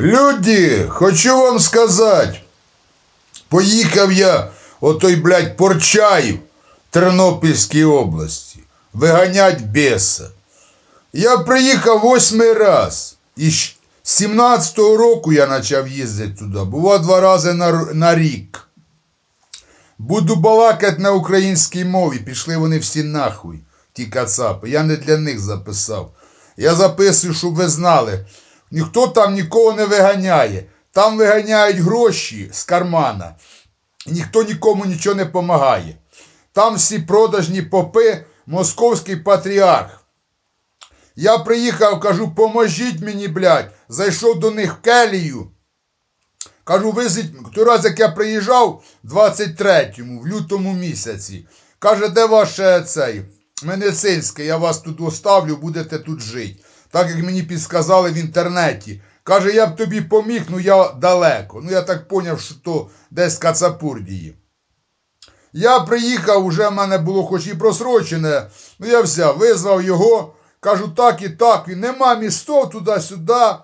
Люди, хочу вам сказати. Поїхав я отой, блядь, Порчаїв Тернопільській області. Виганять беса. Я приїхав восьмий раз. І з 17-го року я почав їздити туди. Бував два рази на, на рік. Буду балакати на українській мові. Пішли вони всі нахуй, ті кацапи. Я не для них записав. Я записую, щоб ви знали. Ніхто там нікого не виганяє. Там виганяють гроші з кармана. Ніхто нікому нічого не допомагає. Там всі продажні попи, московський патріарх. Я приїхав, кажу, поможіть мені, блядь. Зайшов до них в келію. Кажу, визить, той раз, як я приїжджав, 23-му, в лютому місяці. Каже, де ваше цей медицинське, я вас тут оставлю, будете тут жити. Так як мені підсказали в інтернеті. Каже, я б тобі поміг, ну я далеко. Ну я так поняв, що то десь в Кацапурдії. Я приїхав, уже в мене було хоч і просрочене. Ну я взяв, визвав його, кажу, так і так, він нема містов туди-сюди.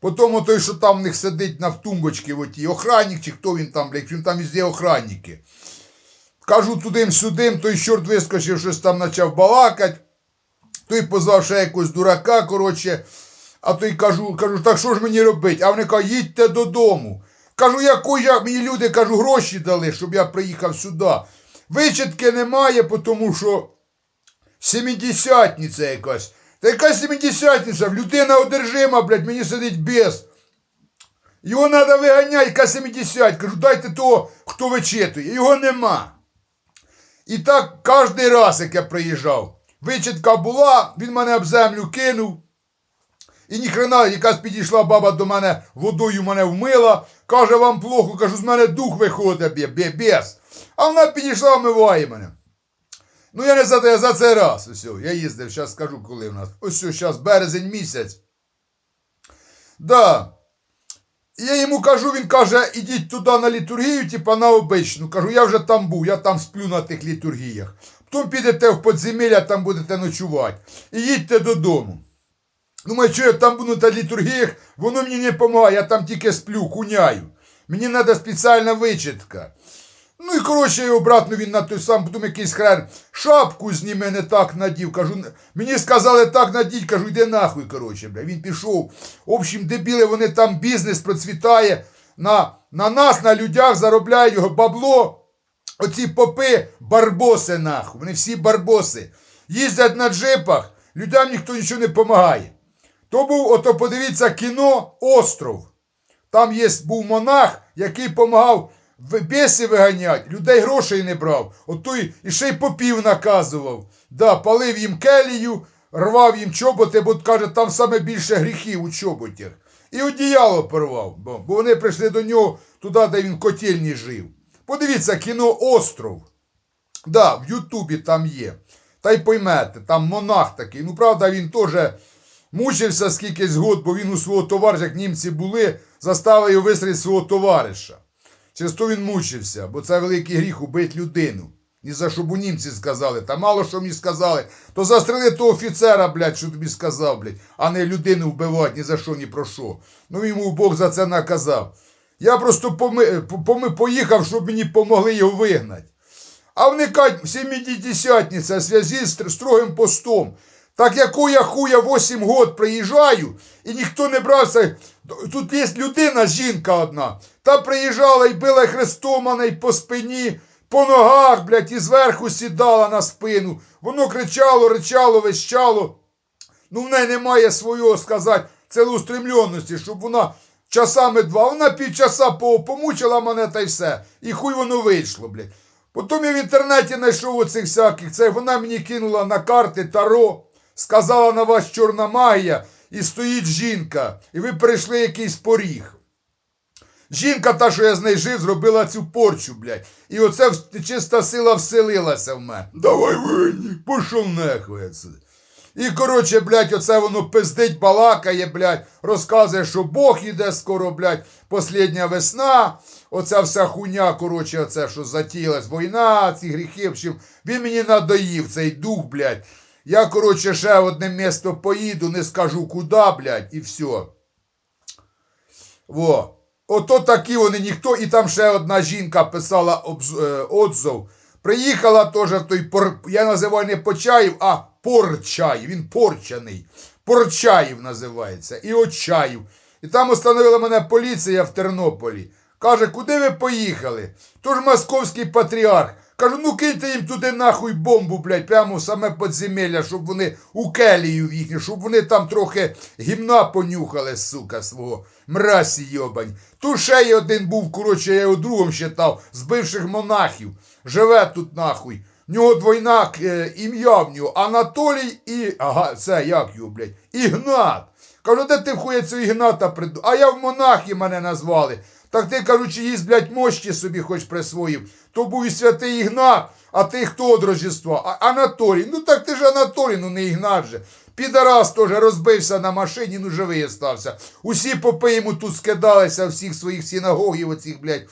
Потім той, що там в них сидить на тумбочці, отій, охранник, чи хто він там, блядь, він там везде охранники. Кажу тудим-сюдим, той чорт вискочив, щось там почав балакать. Той позвав ще якогось дурака, коротше. А той кажу, кажу, так що ж мені робити? А вони кажуть, їдьте додому. Кажу, яку я, мені люди, кажу, гроші дали, щоб я приїхав сюди. Вичитки немає, тому що Семидесятниця якась. Та яка семидесятниця? Людина одержима, блядь, мені сидить без. Його треба виганяти, яка 70. Кажу, дайте того, хто вичитує. Його нема. І так кожен раз, як я приїжджав. Вичитка була, він мене об землю кинув. І ніхрена, якась підійшла баба до мене, водою мене вмила, каже, вам плохо, кажу, з мене дух виходить, бє, бє, без. А вона підійшла, вмиває мене. Ну, я не за, я за цей раз. Ось, я їздив, зараз скажу, коли в нас. Ось зараз березень місяць. Да. Я йому кажу, він каже, ідіть туди на літургію, типа на обичну. Кажу, я вже там був, я там сплю на тих літургіях. Потім підете в подземілля, там будете ночувати. І їдьте додому. Думаю, що я там буду на літургіях, воно мені не допомагає, я там тільки сплю, куняю. Мені треба спеціальна вичитка. Ну і коротше, його обратно він на той сам, потім якийсь хрен шапку зніме не так надів. Кажу, мені сказали так надіть, кажу, йди нахуй, коротше, бля. Він пішов. В общем, дебіли, вони там бізнес процвітає. На, на нас, на людях заробляють його бабло. Оці попи барбоси, нахуй. Вони всі барбоси. Їздять на джипах, людям ніхто нічого не допомагає. То був, ото подивіться, кіно Остров. Там є, був монах, який допомагав біси виганяти, людей грошей не брав. От той і ще й попів наказував. Да, палив їм келію, рвав їм чоботи, бо каже, там саме більше гріхів у чоботях. І одіяло порвав, бо, вони прийшли до нього туди, де він котельні жив. Подивіться, кіно Остров. Да, в Ютубі там є. Та й поймете, там монах такий. Ну, правда, він теж мучився скількись год, бо він у свого товариша, як німці були, заставив його вистрілити свого товариша. Через то він мучився, бо це великий гріх убити людину. Ні за що б у німці сказали, та мало що мені сказали, то застрели того офіцера, блядь, що тобі сказав, блядь, а не людину вбивати ні за що, ні про що. Ну йому Бог за це наказав. Я просто поми, поми, поїхав, щоб мені помогли його вигнати. А вони кажуть, сімдесятниця, в зв'язку з строгим постом. Так яку я хуя 8 год приїжджаю, і ніхто не брався. Тут є людина, жінка одна. Та приїжджала і била хрестом мене і по спині, по ногах, блядь, і зверху сідала на спину. Воно кричало, ричало, вищало. Ну, в неї немає свого сказати цілеустремленості, щоб вона часами два, вона півчаса по- помучила мене та й все. І хуй воно вийшло, блядь. Потім я в інтернеті знайшов оцих всяких. Це вона мені кинула на карти Таро, сказала на вас чорна магія, і стоїть жінка, і ви перейшли якийсь поріг. Жінка, та, що я з нею жив, зробила цю порчу, блядь. І оце чиста сила вселилася в мене. Давай винні, пішов нахуй. отсюди. І, коротше, блядь, оце воно пиздить, балакає, блядь, розказує, що Бог іде скоро, блядь, послідня весна. Оця вся хуйня, коротше, оце, що затіялась, війна, ці гріхи, він мені надоїв, цей дух, блядь. Я, коротше, ще в одне місто поїду, не скажу куди, блядь, і все. Во. Ото такі вони ніхто, і там ще одна жінка писала обз, е, отзов. Приїхала теж той пор, я називаю не Почаїв, а Порчаїв. Він порчаний. Порчаїв називається. І Очаїв. І там установила мене поліція в Тернополі. Каже, куди ви поїхали? То ж московський патріарх. Кажу, ну киньте їм туди нахуй бомбу, блядь, прямо в саме подземелля, щоб вони у келію в їхню, щоб вони там трохи гімна понюхали, сука, свого. Мразі йобань. Тут ще й один був, коротше, я його другом считав, з бивших монахів. Живе тут нахуй. В нього двойна е, ім'я в нього. Анатолій і. Ага, це як його, блядь? Ігнат. Кажу, де ти хуя цього Ігната приду? А я в монахи мене назвали. Так ти, кажу, чиїсь, блядь, мощі собі хоч присвоїв. То був і святий Ігнат, а ти хто від Рождества? А, Анатолій. Ну так ти ж Анатолій, ну не Ігнат же. Підарас теж розбився на машині, ну живий остався. Усі попи йому тут скидалися всіх своїх синагогів, оцих, блядь,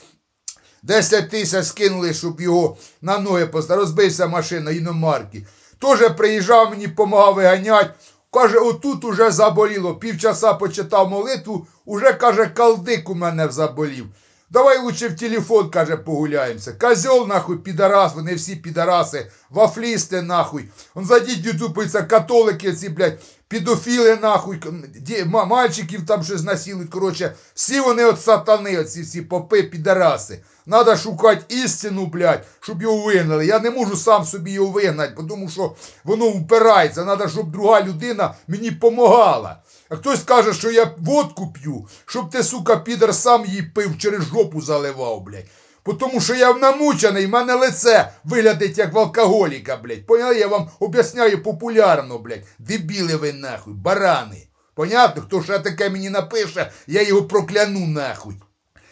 10 тисяч скинули, щоб його на ноги поставити. Розбився машина іномарки. Тоже приїжджав мені, помагав виганять. Каже, отут уже заболіло. Півчаса почитав молитву, уже, каже, калдик у мене заболів. Давай лучше в телефон, каже, погуляємося. Козьол, нахуй, підарас, вони всі підараси, вафлісти, нахуй. Он зайдіть, ютубиться, католики ці, блядь, педофіли, нахуй, мальчиків там щось насілують, коротше, всі вони от сатани, оці всі попи, підараси. Надо шукати істину, блядь, щоб його вигнали. Я не можу сам собі його вигнати, тому що воно впирається. Надо, щоб друга людина мені помогала. А хтось каже, що я водку п'ю, щоб ти, сука, підер сам її пив, через жопу заливав, блядь. Тому що я намучений, в мене лице виглядить як в алкоголіка, блядь. Поняли? Я вам об'ясняю популярно, блядь. Дебіли ви нахуй, барани. Понятно? Хто ще таке мені напише, я його прокляну нахуй.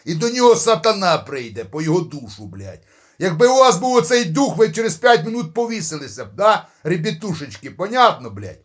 І до нього сатана прийде по його душу, блядь. Якби у вас був оцей дух, ви через 5 минут повісилися б, да? Ребятушечки, понятно, блядь?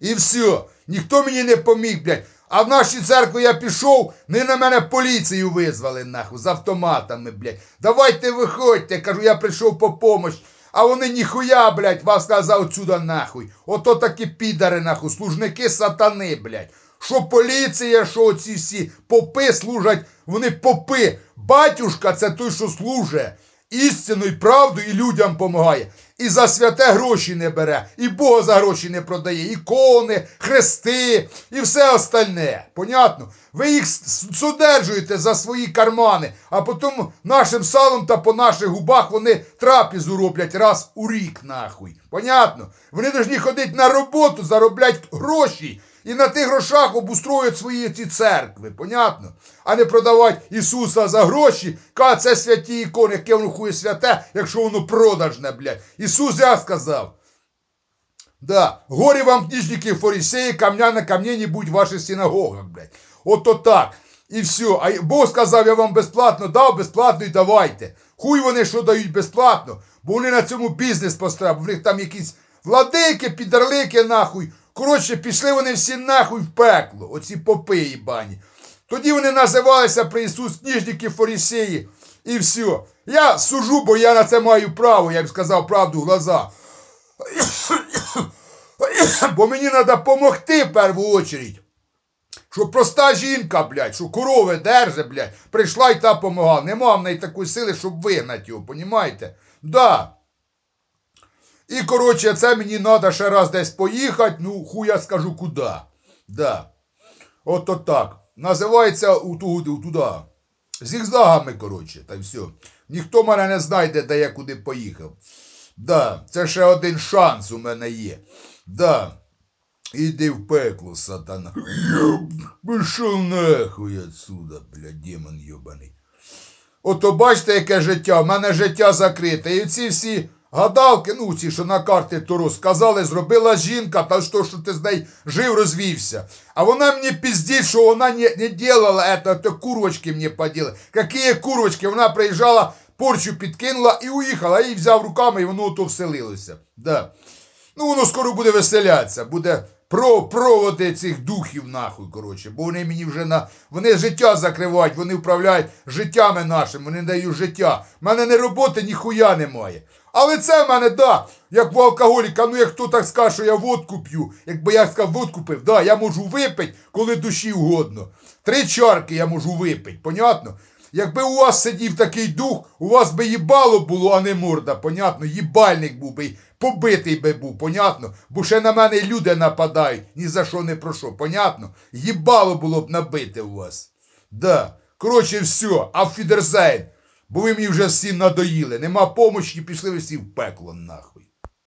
І все. Ніхто мені не поміг, блядь. А в нашій церкві я пішов, не на мене поліцію визвали, нахуй, з автоматами, блядь. Давайте виходьте, кажу, я прийшов по помощь. А вони ніхуя, блядь, вас сказав отсюда нахуй. Ото такі підари, нахуй, служники сатани, блядь. Що поліція, що оці всі попи служать, вони попи. Батюшка це той, що служить. Істину і правду і людям допомагає. І за святе гроші не бере, і Бога за гроші не продає, ікони, хрести і все остальне. Понятно? Ви їх судержуєте за свої кармани, а потім нашим салом та по наших губах вони трапезу роблять раз у рік, нахуй. Понятно? Вони повинні ходити на роботу, зароблять гроші. І на тих грошах обустроюють свої ці церкви, понятно? А не продавати Ісуса за гроші, ка це святі ікони, яке воно хує святе, якщо воно продажне, блядь. Ісус я сказав. Да, горе вам, книжники, фарисеї, камня на камні не будь в ваших синагогах, блядь. Ото так. І все. А Бог сказав, я вам безплатно дав, безплатно і давайте. Хуй вони що дають безплатно, бо вони на цьому бізнес поставили. В них там якісь владики, підарлики, нахуй. Коротше, пішли вони всі нахуй в пекло, оці попи їбані. Тоді вони називалися при Ісус книжники фарисеї. І все. Я сужу, бо я на це маю право, я б сказав правду глаза. Бо мені треба допомогти в першу очередь. Що проста жінка, блядь, що корови держи, блядь, прийшла і та помогла. Нема в неї такої сили, щоб вигнати його, понімаєте? Да. І, коротше, це мені треба ще раз десь поїхати, ну, хуй я скажу куди. Да. Ото так. Називається туди. Зігзагами, коротше, та все. Ніхто мене не знайде, де я куди поїхав. Да, це ще один шанс у мене є. Да. Іди в пекло, сатана. Пішов нахуй отсюда, блядь, демон йобаний. Ото бачите, яке життя, в мене життя закрите. І ці всі гадалки, ну ці, що на карті туру, сказали, зробила жінка, та що, що ти з нею жив, розвівся. А вона мені піздить, що вона не, не делала це, то курочки мені поділи. Які курочки? Вона приїжджала, порчу підкинула і уїхала, і взяв руками, і воно то вселилося. Да. Ну, воно скоро буде веселятися, буде про проводи цих духів, нахуй, коротше, бо вони мені вже на. Вони життя закривають, вони вправляють життями нашим, вони дають життя. У мене не роботи, ніхуя немає. Але це в мене, да, як в алкоголіка, ну як хто так скаже, що я водку п'ю, якби я сказав, водку пив, да, я можу випити, коли душі угодно. Три чарки я можу випити, понятно? Якби у вас сидів такий дух, у вас би їбало було, а не морда, понятно? Їбальник був би, побитий би був, понятно? Бо ще на мене люди нападають, ні за що не про що, понятно? Їбало було б набите у вас. Да. Коротше, все, афідерзейн. Бо ви мені вже всі надоїли. Нема помочі, пішли ви всі в пекло, нахуй.